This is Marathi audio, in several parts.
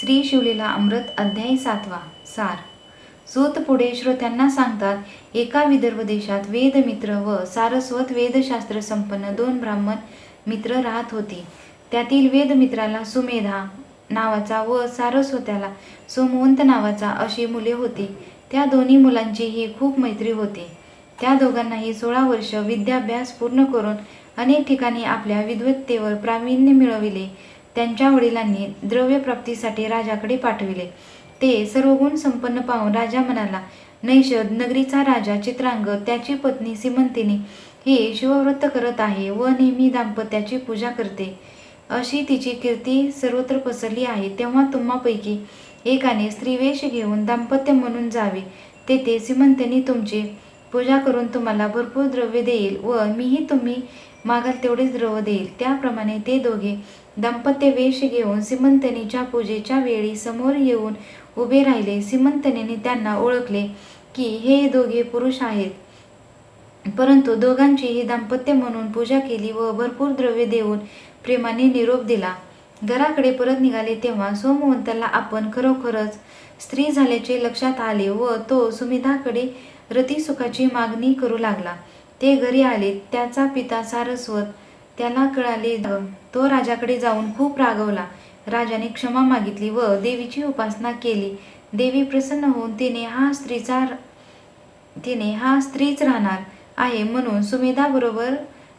श्री शिवलीला अमृत अध्याय सातवा सार. सूत पुढे श्रोत्यांना सांगतात एका विदर्भ देशात वेदमित्र व सारस्वत वेदशास्त्र संपन्न दोन ब्राह्मण मित्र राहत होते. त्यातील वेदमित्राला सुमेधा नावाचा व सारस्वत्याला सुमवंत नावाचा अशी मुले होती. त्या दोन्ही मुलांचीही खूप मैत्री होते. त्या दोघांनाही सोळा वर्ष विद्याभ्यास पूर्ण करून अनेक ठिकाणी आपल्या विद्वत्तेवर प्रावीण्य मिळविले. त्यांच्या वडिलांनी द्रव्यप्राप्तीसाठी राजाकडे पाठविले. ते सर्व गुण संपन्न पाहून राजा म्हणाला नैषद नगरीचा राजा चित्रांग त्याची पत्नी सीमंतिनी ही शिवव्रत करत आहे व नेहमी दाम्पत्याची पूजा करते. अशी तिची कीर्ती सर्वत्र पसरली आहे. तेव्हा तुम्हापैकी एकाने स्त्रीवेश घेऊन दाम्पत्य म्हणून जावे. तेथे सीमंतिनी तुमची पूजा करून तुम्हाला भरपूर द्रव्य देईल व मीही तुम्ही मागाल तेवढेच द्रव्य देईल. त्याप्रमाणे ते दोघे दाम्पत्य वेश घेऊन सिमंतनीच्या पूजेच्या वेळी समोर येऊन उभे राहिले. सिमंतनीने त्यांना ओळखले की हे दोघे पुरुष आहेत. परंतु दोघांचीही दाम्पत्य म्हणून पूजा केली व भरपूर द्रव्य देऊन प्रेमाने निरोप दिला. घराकडे परत निघाले तेव्हा सोमवंताला आपण खरोखरच स्त्री झाल्याचे लक्षात आले व तो सुमिधाकडे रतीसुखाची मागणी करू लागला. ते घरी आले. त्याचा पिता सारस्वत त्याला कळाले तो राजाकडे जाऊन खूप रागवला. राजाने क्षमा मागितली व देवीची उपासना केली. देवी प्रसन्न होऊन तिने हा स्त्रीचा तिने हा स्त्रीच राहणार आहे म्हणून सुमेधाबरोबर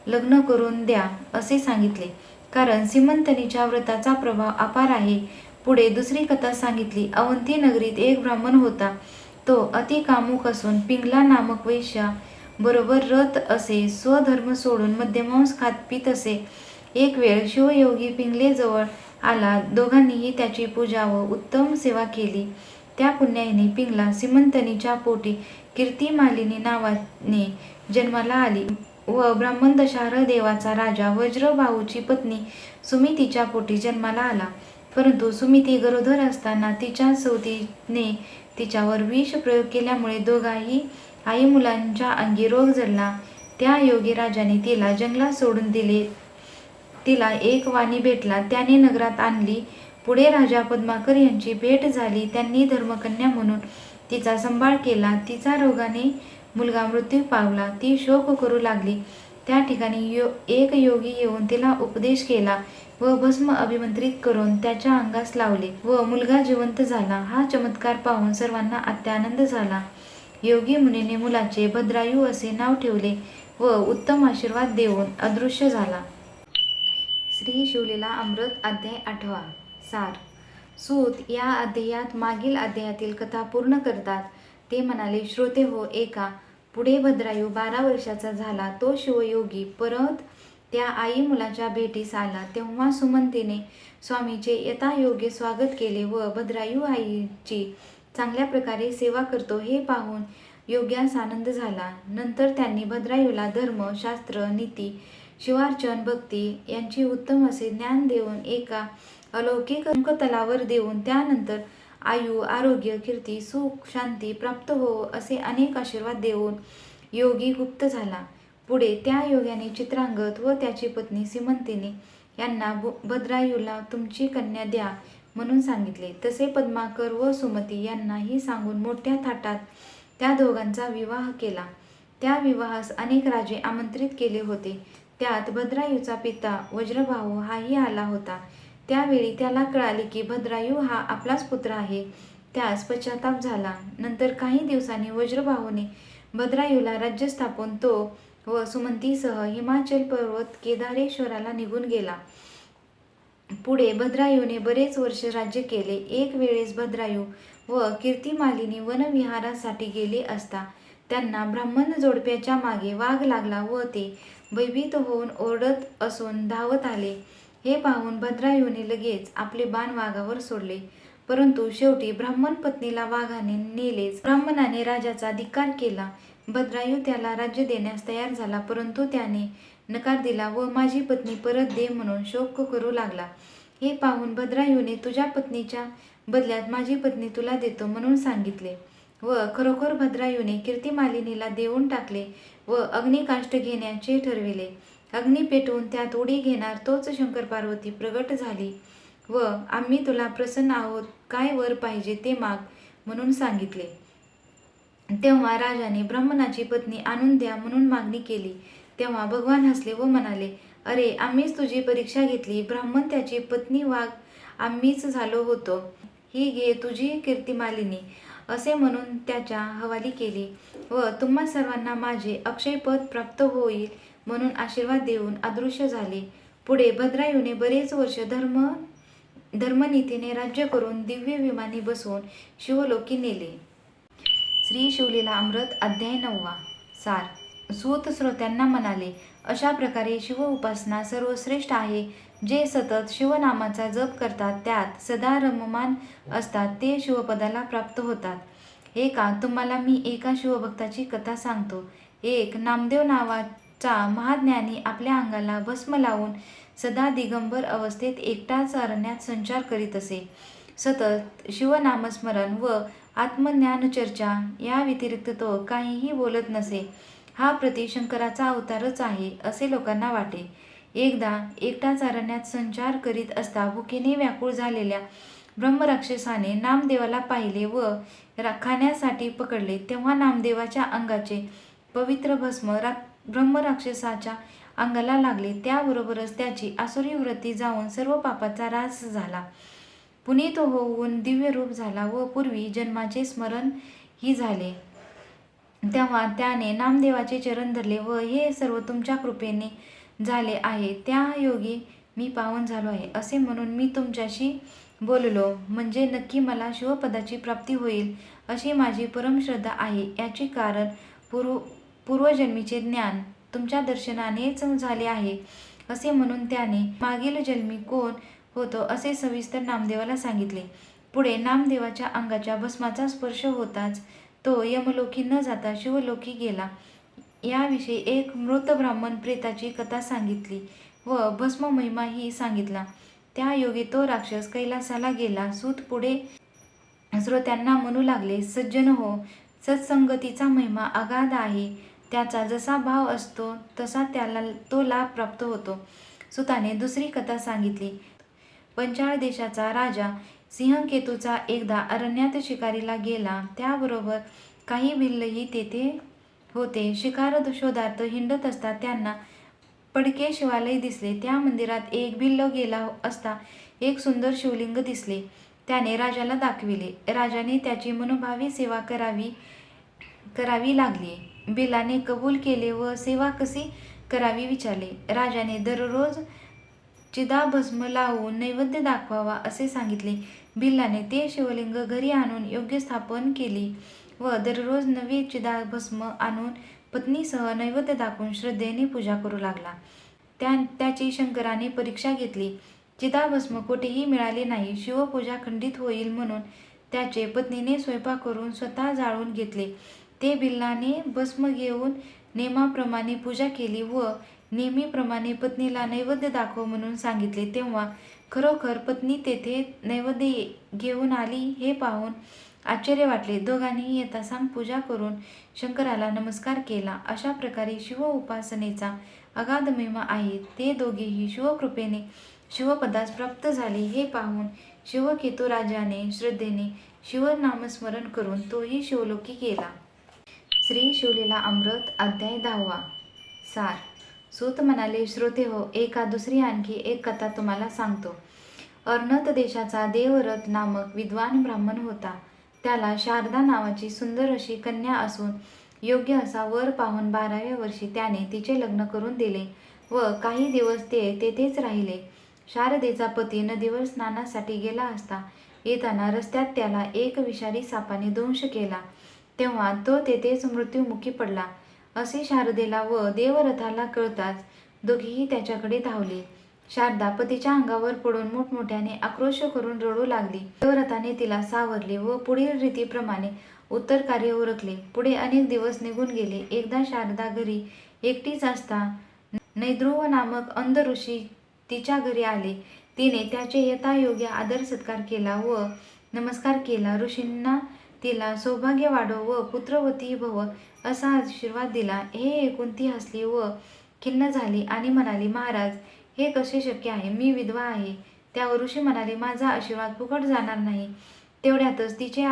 लग्न करून द्या असे सांगितले. कारण सिमंतनीच्या व्रताचा प्रभाव अपार आहे. पुढे दुसरी कथा सांगितली. अवंती नगरीत एक ब्राह्मण होता. तो अति कामुक असून पिंगला नामक वैश्या बरोबर रथ असे स्वधर्म सोडून मध्यमांस खात पित असे. एक वेळ शिवयोगी पिंगलेजवळ आला दोघांनीही त्याची पूजा व उत्तम सेवा केली. त्या पुण्याईने पिंगला सिमंतनीच्या पोटी कीर्तिमालिनी नावाने जन्माला आली व ब्राह्मण दशार देवाचा राजा वज्रबाहूची पत्नी सुमितीच्या पोटी जन्माला आला. परंतु सुमिती गरोदर असताना तिच्या सवतीने तिच्यावर विष प्रयोग केल्यामुळे दोघाही आई मुलांच्या अंगी रोग जडला. त्या योगी राजाने तिला जंगलात सोडून दिले. तिला एक वाणी भेटला. त्याने नगरात आणली. पुढे राजा पद्माकर यांची भेट झाली. त्यांनी धर्मकन्या म्हणून तिचा सांभाळ केला. तिचा रोगाने मुलगा मृत्यू पावला. ती शोक करू लागली. त्या ठिकाणी यो एक योगी येऊन तिला उपदेश केला व भस्म अभिमंत्रित करून त्याच्या अंगास लावले व मुलगा जिवंत झाला. हा चमत्कार पाहून सर्वांना अत्यानंद झाला. योगी मुनीने मुलाचे भद्रायू असे नाव ठेवले व उत्तम आशीर्वाद देऊन अदृश्य झाला. श्री शिवलीला अमृत अध्याय आठवा. सार. सूत या अध्यायात मागील अध्यायातील कथा पूर्ण करतात. ते म्हणाले श्रोते हो एका पुढे भद्रायू बारा वर्षाचा झाला. तो शिवयोगी परत त्या आई मुलाच्या भेटीस आला. तेव्हा सुमंतीने स्वामीचे यथायोग्य स्वागत केले व भद्रायू आईची चांगल्या प्रकारे सेवा करतो हे पाहून योग्यास आनंद झाला. नंतर त्यांनी भद्रायूला धर्म शास्त्र नीती शिवार्चन भक्ती यांचे उत्तम असे ज्ञान देऊन एका अलौकिक तलावर देऊन त्यानंतर आयु आरोग्य कीर्ती सुख शांती प्राप्त हो असे अनेक आशीर्वाद देऊन योगी गुप्त झाला. पुढे त्या योग्याने चित्रांगत व त्याची पत्नी सिमंतिनी यांना भद्रायूला तुमची कन्या द्या. म्हणून सांगितले. तसे पद्माकर व सुमती यांनाही सांगून मोठ्या थाटात त्या दोघांचा विवाह केला. त्या विवाहास अनेक राजे आमंत्रित केले होते. त्यात भद्रायूचा पिता वज्रभाऊ हाही आला होता. त्यावेळी त्याला कळाले की भद्रायू हा आपलाच पुत्र आहे. त्यास पश्चाताप झाला. नंतर काही दिवसांनी वज्रभाऊने भद्रायूला राज्य स्थापून तो व सुमंतीसह हिमाचल पर्वत केदारेश्वराला निघून गेला. पुढे भद्रायूने बरेच वर्ष राज्य केले. एक वेळेस भद्रायू व कीर्तिमालिनी वनविहारासाठी गेले असता त्यांना ब्राह्मण जोडप्याच्या मागे वाघ लागला व ते भयभीत होऊन ओरडत असून धावत आले. हे पाहून भद्रायूने लगेच आपले बाण वाघावर सोडले. परंतु शेवटी ब्राह्मण पत्नीला वाघाने नेलेच. ब्राह्मणाने राजाचा धिक्कार केला. भद्रायू त्याला राज्य देण्यास तयार झाला परंतु त्याने नकार दिला व माझी पत्नी परत दे म्हणून शोक करू लागला. हे पाहून भद्रायूने तुझ्या पत्नीच्या बदल्यात माझी पत्नी तुला देतो म्हणून सांगितले व खरोखर भद्रायूने कीर्तिमालिनीला देऊन टाकले व अग्निकाष्ट घेण्याचे ठरविले. अग्नी पेटवून त्यात उडी घेणार तोच शंकर पार्वती प्रगट झाली व आम्ही तुला प्रसन्न आहोत काय वर पाहिजे ते माग म्हणून सांगितले. तेव्हा राजाने ब्राह्मणाची पत्नी आणून द्या म्हणून मागणी केली. तेव्हा भगवान हसले व म्हणाले अरे आम्हीच तुझी परीक्षा घेतली. ब्राह्मण त्याची पत्नी वाघ. आम्हीच झालो होतो. ही घे तुझी कीर्तिमालिनी. असे म्हणून त्याच्या हवाली केली व तुम्हा सर्वांना माझे अक्षय पद प्राप्त होईल म्हणून आशीर्वाद देऊन अदृश्य झाले. पुढे भद्रायूने बरेच वर्ष धर्म धर्मनीतीने राज्य करून दिव्य विमानी बसवून शिवलोकी नेले. श्री शिवलीला अमृत अध्याय नववा. सार सूत श्रोत्यांना म्हणाले अशा प्रकारे शिव उपासना सर्वश्रेष्ठ आहे. जे सतत शिवनामाचा जप करतात त्यात सदा रममान असतात ते शिवपदाला प्राप्त होतात. एका तुम्हाला मी एका शिवभक्ताची कथा सांगतो. एक नामदेव नावाचा महाज्ञानी आपल्या अंगाला भस्म लावून सदा दिगंबर अवस्थेत एकटाच अरण्यात संचार करीत असे. सतत शिवनामस्मरण व आत्मज्ञान चर्चा या व्यतिरिक्त तो काहीही बोलत नसे. हा प्रतिशंकराचा अवतारच आहे असे लोकांना वाटे. एकदा एकटाच अरण्यात संचार करीत असता भुकेने व्याकुळ झालेल्या ब्रह्मराक्षसाने नामदेवाला पाहिले व रा खाण्यासाठी पकडले. तेव्हा नामदेवाच्या अंगाचे पवित्र भस्म रा ब्रह्मराक्षसाच्या अंगाला लागले. त्याबरोबरच त्याची आसुरी वृत्ती जाऊन सर्व पापाचा रास झाला. पुनीत होऊन दिव्य रूप झाला व पूर्वी जन्माचे स्मरण ही झाले. तेव्हा त्याने नामदेवाचे चरण धरले व हे सर्व तुमच्या कृपेने झाले आहे. त्या योगी मी पावन झालो आहे. असे म्हणून मी तुमच्याशी बोललो म्हणजे नक्की मला शिवपदाची प्राप्ती होईल अशी माझी परमश्रद्धा आहे. याचे कारण पूर्व पूर्वजन्मीचे ज्ञान तुमच्या दर्शनानेच झाले आहे. असे म्हणून त्याने मागील जन्मी कोण होतो असे सविस्तर नामदेवाला सांगितले. पुढे नामदेवाच्या अंगाच्या भस्माचा स्पर्श होताच तो यमलोकी न जाता शिवलोकी गेला. याविषयी एक मृत ब्राह्मण प्रेताची कथा सांगितली व भस्म महिमा ही सांगितला. त्या योगी तो राक्षस कैलासाला गेला. सूत पुढे श्रोत्यांना म्हणू लागले सज्जन हो सत्संगतीचा महिमा अगाध आहे. त्याचा जसा भाव असतो तसा त्याला तो लाभ प्राप्त होतो. सुताने दुसरी कथा सांगितली. पंचाळ देशाचा राजा सिंहकेतूचा एकदा अरण्यात शिकारीला गेला. त्याबरोबर काही भिल्लही तेथे होते. शिकार शोधार्थ हिंडत असता त्यांना पडके शिवालय दिसले. त्या मंदिरात एक भिल्ल गेला असता एक सुंदर शिवलिंग दिसले. त्याने राजाला दाखविले. राजाने त्याची मनोभावी सेवा करावी करावी लागली. बिलाने कबूल केले व सेवा कशी करावी विचारले. राजाने दररोज चिदाभस्म लावून नैवेद्य दाखवावा असे सांगितले. बिल्लाने ते शिवलिंग घरी आणून योग्य स्थापन केली व दररोज नवी चिदाभस्म आणून पत्नीसह नैवेद्य दाखवून श्रद्धेने पूजा करू लागला. त्या त्याची शंकराने परीक्षा घेतली. चिदाभस्म कोठेही मिळाले नाही शिवपूजा खंडित होईल म्हणून त्याचे पत्नीने स्वयंपाक करून स्वतः जाळून घेतले. ते बिल्लाने भस्म घेऊन नेमाप्रमाणे पूजा केली व नेहमीप्रमाणे पत्नीला नैवेद्य दाखव म्हणून सांगितले. तेव्हा खरोखर पत्नी तेथे नैवेद्य घेऊन आली हे पाहून आश्चर्य वाटले. दोघांनीही येता सांग पूजा करून शंकराला नमस्कार केला. अशा प्रकारे शिव उपासनेचा अगाध महिमा आहे. ते दोघेही शिवकृपेने शिवपदास प्राप्त झाले हे पाहून शिवकेतू राजाने श्रद्धेने शिवनामस्मरण करून तोही शिवलोकी केला. श्री शिवलीला अमृत अध्याय दहावा सार सूत म्हणाले श्रोते हो एका दुसरी आणखी एक कथा तुम्हाला सांगतो. अर्णत देशाचा देवरथ नामक विद्वान ब्राह्मण होता. त्याला शारदा नावाची सुंदर अशी कन्या असून योग्य असा वर पाहून बाराव्या वर्षी त्याने तिचे लग्न करून दिले व काही दिवस ते तेथेच राहिले. शारदेचा पती नदीवर स्नानासाठी गेला असता येताना रस्त्यात त्याला एक विषारी सापाने दंश केला. तेव्हा तो तेथेच मृत्युमुखी पडला. असे शारदेला व देवरथाला कळताच दोघेही त्याच्याकडे धावले. शारदा पतीच्या अंगावर पडून मोठमोठ्याने आक्रोश करून रडू लागली. देवरथाने तिला सावरले व पुढील रीतीप्रमाणे उत्तर कार्य उरकले पुढे अनेक दिवस निघून गेले. एकदा शारदा घरी एकटीच असता नैद्रुव नामक अंध ऋषी तिच्या घरी आले. तिने त्याचे यथायोग्य आदर सत्कार केला व नमस्कार केला. ऋषींना तिला सौभाग्य वाढव व पुत्रवती भव असा आशीर्वाद दिला. हे ऐकून ती हसली व खिन्न झाली आणि म्हणाली महाराज हे कसे शक्य आहे? मी विधवा आहे. त्यावर ऋषी म्हणाले माझा आशीर्वाद फुकट जाणार नाही. तेवढ्यातच तिचे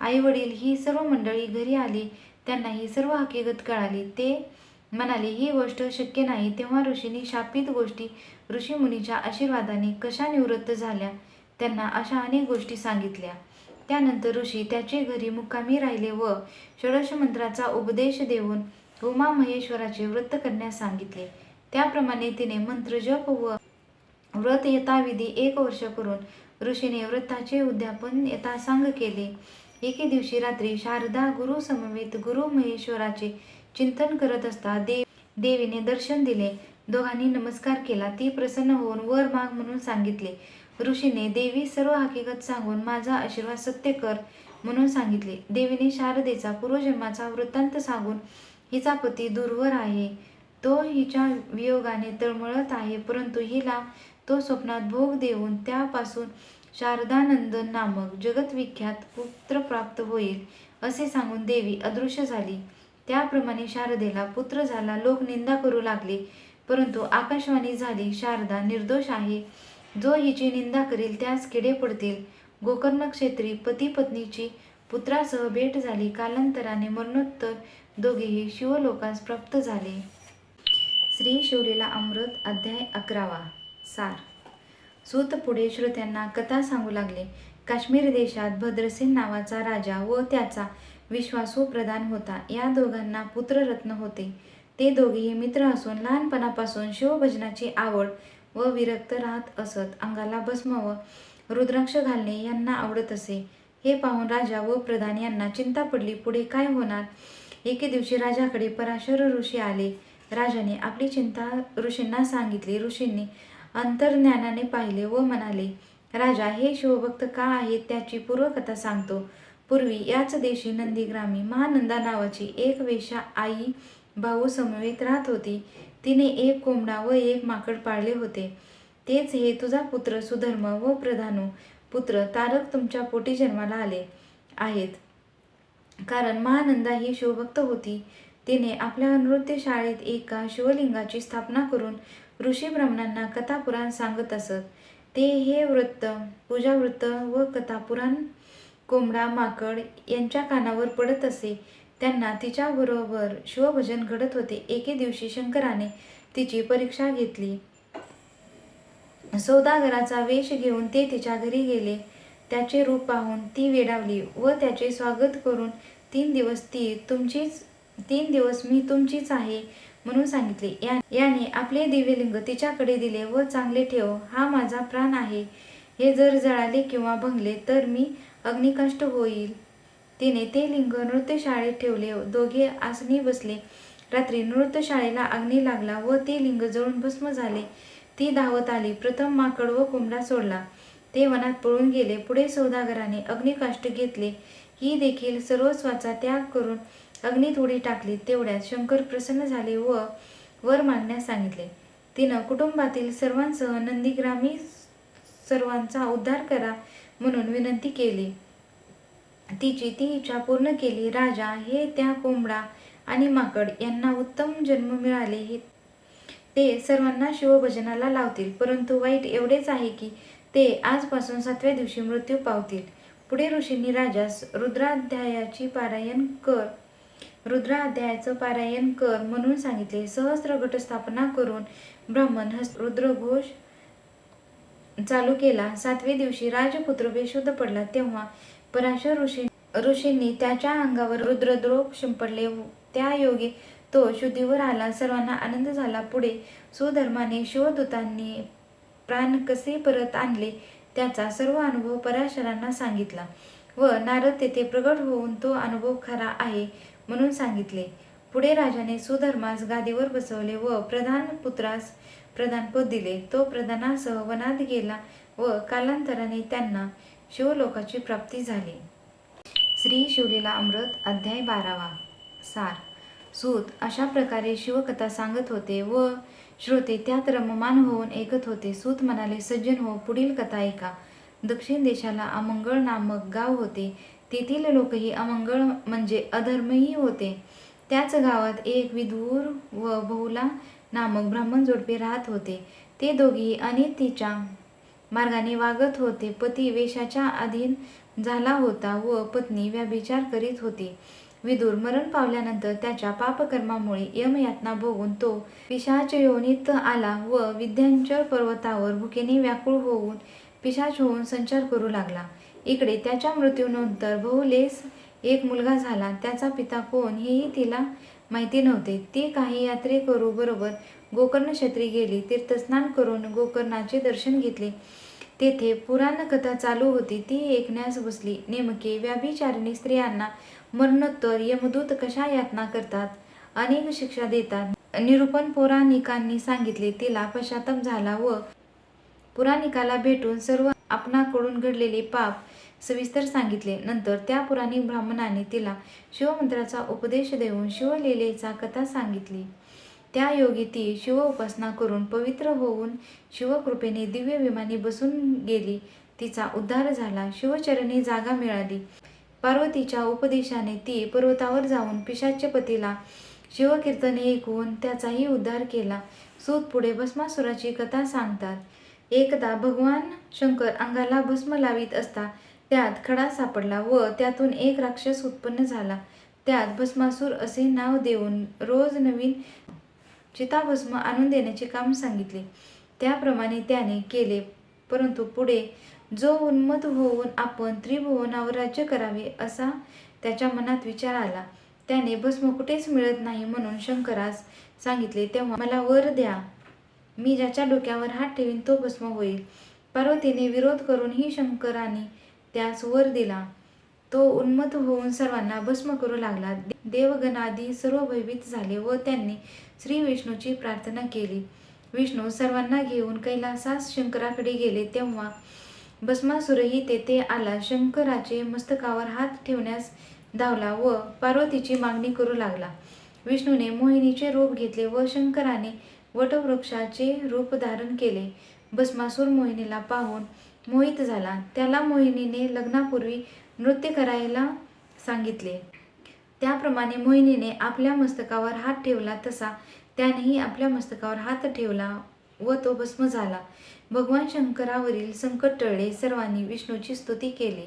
आई वडील ही सर्व मंडळी घरी आली. त्यांना ही सर्व हकीकत कळाली. ते म्हणाले ही गोष्ट शक्य नाही. तेव्हा ऋषींनी शापित गोष्टी ऋषीमुनीच्या आशीर्वादाने कशा निवृत्त झाल्या? त्यांना अशा अनेक गोष्टी सांगितल्या. त्यानंतर ऋषी त्याचे घरी मुक्कामी राहिले व षोडश मंत्राचा उपदेश देऊन उमा महेश्वराचे व्रत करण्यास सांगितले. त्याप्रमाणे तिने मंत्र जप व व्रत यथाविधी एक वर्ष करून ऋषीने व्रताचे उद्यापन यथासांग केले. एके दिवशी रात्री शारदा गुरु समवेत गुरु महेश्वराचे चिंतन करत असता देव देवीने दर्शन दिले. दोघांनी नमस्कार केला. ती प्रसन्न होऊन वर माग म्हणून सांगितले ऋषीने देवी सर्व हकीकत सांगून माझा आशीर्वाद सत्य कर म्हणून सांगितले. देवीने शारदेचा पूर्वजन्माचा वृत्तांत सांगून हिचा पती दूरवर आहे. तो हिच्या वियोगाने तळमळत आहे परंतु हिला तो स्वप्नात भोग देऊन त्यापासून शारदानंदन नामक जगतविख्यात पुत्र प्राप्त होईल असे सांगून देवी अदृश्य झाली. त्याप्रमाणे शारदेला पुत्र झाला लोक निंदा करू लागले परंतु आकाशवाणी झाली शारदा निर्दोष आहे. जो हिची निंदा करील त्यास किडे पडतील. गोकर्ण क्षेत्री पती पत्नीची पुत्रासह भेट झाली. कालांतराने मरणोत्तर दोघेही शिवलोकास प्राप्त झाले. श्री शिवलीला अमृत अध्याय अकरावा. सार. सूत पुढे श्रोत्यांना कथा सांगू लागले. काश्मीर देशात भद्रसेन नावाचा राजा व त्याचा विश्वासू प्रधान होता. या दोघांना पुत्ररत्न होते. ते दोघेही मित्र असून लहानपणापासून शिवभजनाची आवड व विरक्त राहत असत. अंगाला भस्म व रुद्राक्ष घालणे यांना आवडत असे. हे पाहून राजा व प्रधान यांना चिंता पडली. पुढे काय होणार? एके दिवशी राजाकडे पराशर ऋषी आले. राजाने आपली चिंता ऋषींना सांगितली. ऋषींनी अंतर्ज्ञानाने पाहिले व म्हणाले राजा हे शिवभक्त का आहेत त्याची पूर्वकथा सांगतो. पूर्वी याच देशी नंदीग्रामी महानंदा नावाची एक वेशा आई भाऊ समवेत राहत होती. तिने एक कोंबडा व एक माकड पाळले होते. तेच हे तुझा पुत्र सुधर्म व प्रधानू. पुत्र तारक तुमच्या पोटी जन्माला आले आहेत. कारण महानंदा ही शिवभक्त होती. तिने आपल्या नृत्य शाळेत एका शिवलिंगाची स्थापना करून ऋषी ब्राह्मणांना कथापुराण सांगत असत. ते हे वृत्त पूजावृत्त व कथापुराण कोंबडा माकड यांच्या कानावर पडत असे. त्यांना तिच्याबरोबर शिवभजन घडत होते. एके दिवशी शंकराने तिची परीक्षा घेतली. सौदागराचा वेश घेऊन ते तिच्या घरी गेले. त्याचे रूप पाहून ती वेडावली व त्याचे स्वागत करून तीन दिवस ती तुमचीच तीन दिवस मी तुमचीच आहे म्हणून सांगितले. या याने आपले दिव्यलिंग तिच्याकडे दिले व चांगले ठेव हा माझा प्राण आहे. हे जर जळाले किंवा भंगले तर मी अग्निकष्ट होईल. तिने ते लिंग नृत्यशाळेत ठेवले. दोघे आसनी बसले. रात्री नृत्यशाळेला अग्नी लागला व ते लिंग जळून भस्म झाले. ती धावत आली. प्रथम माकड व कोंबडा सोडला. ते वनात पळून गेले. पुढे सौदागराने अग्निकाष्ट घेतले. ही देखील सर्वस्वाचा त्याग करून अग्नीत उडी टाकली. तेवढ्यात शंकर प्रसन्न झाले व वर मागण्यास सांगितले. तिनं कुटुंबातील सर्वांसह नंदीग्रामी सर्वांचा उद्धार करा म्हणून विनंती केली. तिची ती इच्छा पूर्ण केली राजा हे त्या कोंबडा आणि माकड यांना उत्तम जन्म मिळाले हे. ते सर्वांना शिवभजनाला लावतील परंतु वाईट एवढेच आहे की ते आजपासून सातव्या दिवशी मृत्यू पावतील. पुढे ऋषींनी राजास रुद्राध्यायाची पारायण कर रुद्राध्यायाचं पारायण कर म्हणून सांगितले. सहस्र घटस्थापना करून ब्राह्मण हस्त रुद्रघोष चालू केला. सातव्या दिवशी राजपुत्र बेशुद्ध पडला तेव्हा पराशर ऋषी ऋषींनी त्याच्या अंगावर रुद्रद्रोप शिंपडले. त्या योगी तो शुद्धीवर आला. सर्वांना आनंद झाला. पुढे सुधर्माने शिवदूतांनी प्राण कसे परत आणले त्याचा सर्व अनुभव पराशरांना सांगितला व नारद तेथे प्रगट होऊन तो अनुभव खरा आहे म्हणून सांगितले. पुढे राजाने सुधर्मास गादीवर बसवले व प्रधान पुत्रास प्रधानपद दिले. तो प्रधानासह वनात गेला व कालांतराने त्यांना शिवलोकाची प्राप्ती झाली. श्री शिवलीला अमृत अध्याय बारावा. सार. सूत अशा प्रकारे शिवकथा सांगत होते व श्रोते त्यात रममान होऊन ऐकत होते. सूत म्हणाले सज्जन हो पुढील कथा ऐका. दक्षिण देशाला अमंगळ नामक गाव होते. तेथील लोकही अमंगळ म्हणजे अधर्मही होते. त्याच गावात एक विधूर व बहुला नामक ब्राह्मण जोडपे राहत होते. ते दोघेही अनितीच्या मार्गाने वागत होते. पती वेशाच्या अधीन झाला होता व पत्नी व्याभिचार करीत होती. विदूर मरण पावल्यानंतर त्याच्या पापकर्मामुळे यमयातना भोगून तो पिशाच योनीत आला व विद्यांचर पर्वतावर भुकेने व्याकुळ होऊन पिशाच होऊन संचार करू लागला. इकडे त्याच्या मृत्यूनंतर बहुलेस एक मुलगा झाला. त्याचा पिता कोण हेही तिला माहिती नव्हते. ती काही यात्रेकरू बरोबर गोकर्ण क्षेत्री गेली. तीर्थस्नान करून गोकर्णाचे दर्शन घेतले. तेथे पुराण कथा चालू होती. ती ऐकण्यास बसली. नेमके व्याभिचारिणी स्त्रियांना मरणोत्तर यमदूत कशा यातना करतात? अनेक शिक्षा देतात. निरूपण पौराणिकांनी सांगितले तिला पश्चाताप झाला व पुराणिकाला भेटून सर्व आपणाकडून घडलेले पाप सविस्तर सांगितले. नंतर त्या पुराणिक ब्राह्मणाने तिला शिवमंत्राचा उपदेश देऊन शिवलीलेचा कथा सांगितली. त्या योगी ती शिव उपासना करून पवित्र होऊन शिवकृपेने दिव्य विमानी बसून गेली. तिचा उद्धार झाला. शिवचरणी जागा मिळाली. पार्वतीच्या उपदेशाने ती पर्वतावर जाऊन पिशाच्य पतीला शिवकीर्तने ऐकवून त्याचाही उद्धार केला. सूत पुढे भस्मासुराची कथा सांगतात. एकदा भगवान शंकर अंगाला भस्म लावित असता त्यात खडा सापडला व त्यातून एक राक्षस उत्पन्न झाला. त्यात भस्मासूर असे नाव देऊन रोज नवीन चिताभस्म आणून देण्याचे काम सांगितले. त्याप्रमाणे त्याने केले. परंतु पुढे जो उन्मत होऊन आपण त्रिभुवनावर राज्य करावे असा त्याच्या मनात विचार आला. त्याने भस्म कुठेच मिळत नाही म्हणून शंकरास सांगितले तेव्हा मला वर द्या. मी ज्याच्या डोक्यावर हात ठेवीन तो भस्म होईल. पार्वतीने विरोध करूनही शंकराने त्यास वर दिला तो उन्मत होऊन सर्वांना भस्म करू लागला. देवगणादी सर्व भयभीत झाले व त्यांनी श्री विष्णूची प्रार्थना केली. विष्णू सर्वांना घेऊन कैलासास शंकराकडे गेले तेव्हा भस्मासुरही तेथे आला. शंकराचे मस्तकावर हात ठेवण्यास धावला व पार्वतीची मागणी करू लागला. विष्णूने मोहिनीचे रूप घेतले व शंकराने वटवृक्षाचे रूप धारण केले. भस्मासूर मोहिनीला पाहून मोहित झाला. त्याला मोहिनीने लग्नापूर्वी नृत्य करायला सांगितले. त्याप्रमाणे मोहिनीने आपल्या मस्तकावर हात ठेवला तसा त्यानेही आपल्या मस्तकावर हात ठेवला व तो भस्म झाला. भगवान शंकरावरील संकट टळले. सर्वांनी विष्णूची स्तुती केली.